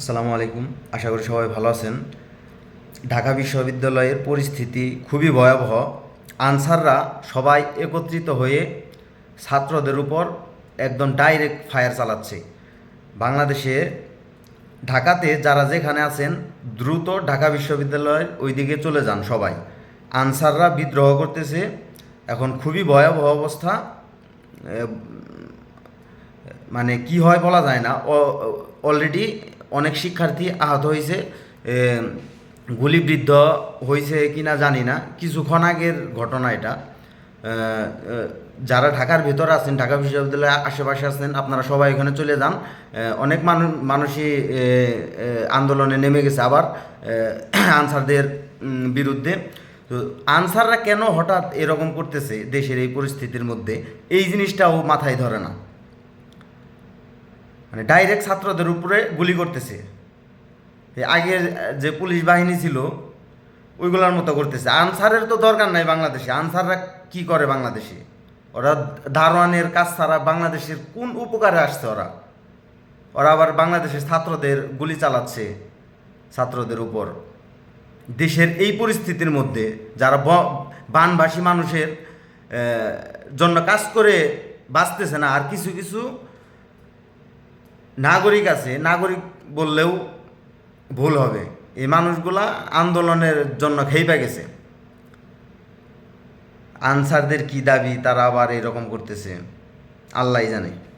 আসসালামু আলাইকুম। আশা করি সবাই ভালো আছেন। ঢাকা বিশ্ববিদ্যালয়ের পরিস্থিতি খুবই ভয়াবহ। আনসাররা সবাই একত্রিত হয়ে ছাত্রদের উপর একদম ডাইরেক্ট ফায়ার চালাচ্ছে। বাংলাদেশে ঢাকাতে যারা যেখানে আছেন, দ্রুত ঢাকা বিশ্ববিদ্যালয়ের ওই দিকে চলে যান সবাই। আনসাররা বিদ্রোহ করতেছে। এখন খুবই ভয়াবহ অবস্থা। মানে কি হয় বলা যায় না। অলরেডি অনেক শিক্ষার্থী আহত হয়েছে গুলিবিদ্ধ হয়েছে কি না জানি না। কিছুক্ষণ আগের ঘটনা এটা। যারা ঢাকার ভেতরে আছেন, ঢাকা বিশ্ববিদ্যালয়ের আশেপাশে আছেন, আপনারা সবাই এখানে চলে যান। অনেক মানুষ মানুষই আন্দোলনে নেমে গেছে আবার আনসারদের বিরুদ্ধে। তো আনসাররা কেন হঠাৎ এরকম করতেছে দেশের এই পরিস্থিতির মধ্যে? এই জিনিসটাও মাথায় ধরে না। মানে ডাইরেক্ট ছাত্রদের উপরে গুলি করতেছে। আগের যে পুলিশ বাহিনী ছিল, ওইগুলোর মতো করতেছে। আনসারের তো দরকার নাই বাংলাদেশে। আনসাররা কি করে বাংলাদেশে? ওরা দারোয়ানের কাজ ছাড়া বাংলাদেশের কোন উপকারে আসছে ওরা? ওরা আবার বাংলাদেশের ছাত্রদের গুলি চালাচ্ছে ছাত্রদের উপর। দেশের এই পরিস্থিতির মধ্যে যারা বানভাসী মানুষের জন্য কাজ করে বাঁচতেছে না, আর কিছু কিছু নাগরিক আছে, নাগরিক বললেও ভুল হবে। এই মানুষগুলা আন্দোলনের জন্য খেইপা গেছে। আনসারদের কি দাবি, তারা আবার এরকম করতেছে। আল্লাহ জানে।